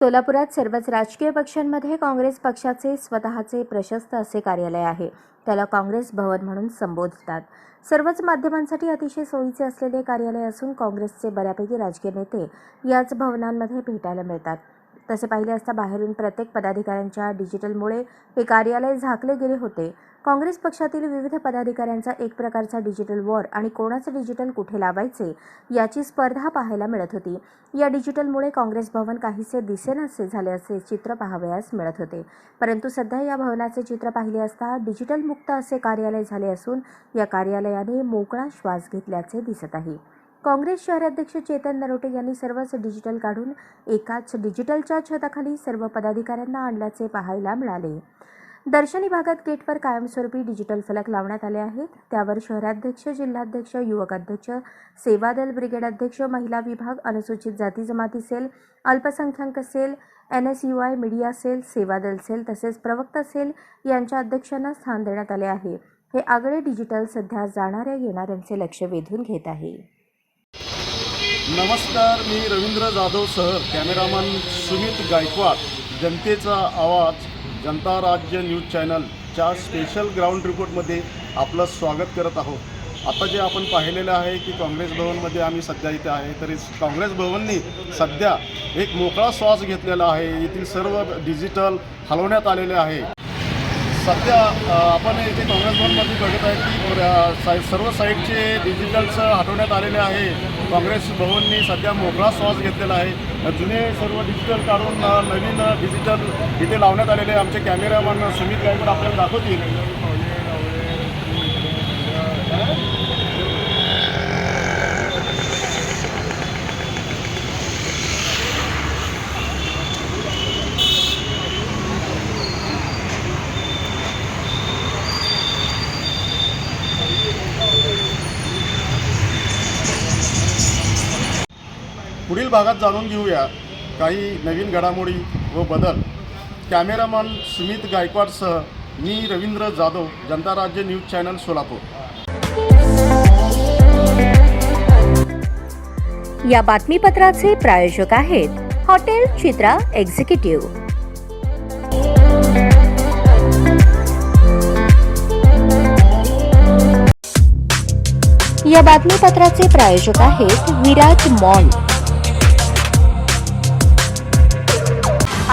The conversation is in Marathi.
सोलापुरात सर्वच राजकीय पक्षांमध्ये काँग्रेस पक्षाचे स्वतःचे प्रशस्त असे कार्यालय आहे. त्याला काँग्रेस भवन म्हणून संबोधतात. सर्वच माध्यमांसाठी अतिशय सोयीचे असलेले कार्यालय असून काँग्रेसचे बऱ्यापैकी राजकीय नेते याच भवनांमध्ये भेटायला मिळतात. तसे पाहिले असता बाहेरून प्रत्येक पदाधिकाऱ्यांच्या डिजिटलमुळे हे कार्यालय झाकले गेले होते. काँग्रेस पक्षातील विविध पदाधिकाऱ्यांचा एक प्रकारचा डिजिटल वॉर आणि कोणाचे डिजिटल कुठे लावायचे याची स्पर्धा पाहायला मिळत होती. या डिजिटलमुळे काँग्रेस भवन काहीसे दिसेनासे झाले असे चित्र पाहावयास मिळत होते. परंतु सध्या या भवनाचे चित्र पाहिले असता डिजिटल मुक्त असे कार्यालय झाले असून या कार्यालयाने मोकळा श्वास घेतल्याचे दिसत आहे. काँग्रेस शहराध्यक्ष चेतन नरोटे यांनी सर्वच डिजिटल काढून एकाच डिजिटलच्या छताखाली सर्व पदाधिकाऱ्यांना आणल्याचे पाहायला मिळाले. दर्शनी भागात गेटवर कायमस्वरूपी डिजिटल फलक लावण्यात आले आहेत. त्यावर शहराध्यक्ष जिल्हाध्यक्ष युवक अध्यक्ष सेवादल ब्रिगेड अध्यक्ष महिला विभाग अनुसूचित जाती जमाती सेल अल्पसंख्याक cell N S U I media cell Seva Dal cell तसेच प्रवक्ता सेल यांच्या अध्यक्षांना स्थान देण्यात आले आहे. हे आगळे डिजिटल सध्या जाणाऱ्या येणाऱ्यांचे लक्ष वेधून घेत आहे. नमस्कार मी रवींद्र जाधव सह कॅमेरामन सुमित गायकवाड. जनतेचा आवाज जनता राज्य न्यूज चॅनलच्या स्पेशल ग्राउंड रिपोर्टमध्ये आपलं स्वागत करत आहोत. आता जे आपण पाहिलेलं आहे की काँग्रेस भवनमध्ये आम्ही सध्या इथे आहे तरी काँग्रेस भवननी सध्या एक मोकळा श्वास घेतलेला आहे. येथील सर्व डिजिटल हलवण्यात आलेले आहे. सध्या आपण इथे काँग्रेस भवनमध्ये बघत आहे की साई- सर्व साईडचे डिजिटल्स हटवण्यात आलेले आहे काँग्रेस भवननी सध्या मोकळा श्वास घेतलेला आहे जुने सर्व डिजिटल काढून नवीन डिजिटल इथे लावण्यात आलेले आहे. आमचे कॅमेरामन सुमित गायकवाड आपल्याला दाखवतील पुढील भागात जाणून घेऊया काही नवीन घडामोडी व बदल. कॅमेरामन सुमित गायकवाडसह मी रवींद्र जाधव जनता राज्य न्यूज चॅनल सोलापूर. या बातमीपत्राचे प्रायोजक आहेत हॉटेल चित्रा एक्झिक्युटिव्ह. या बातमीपत्राचे प्रायोजक आहेत विराज मॉल.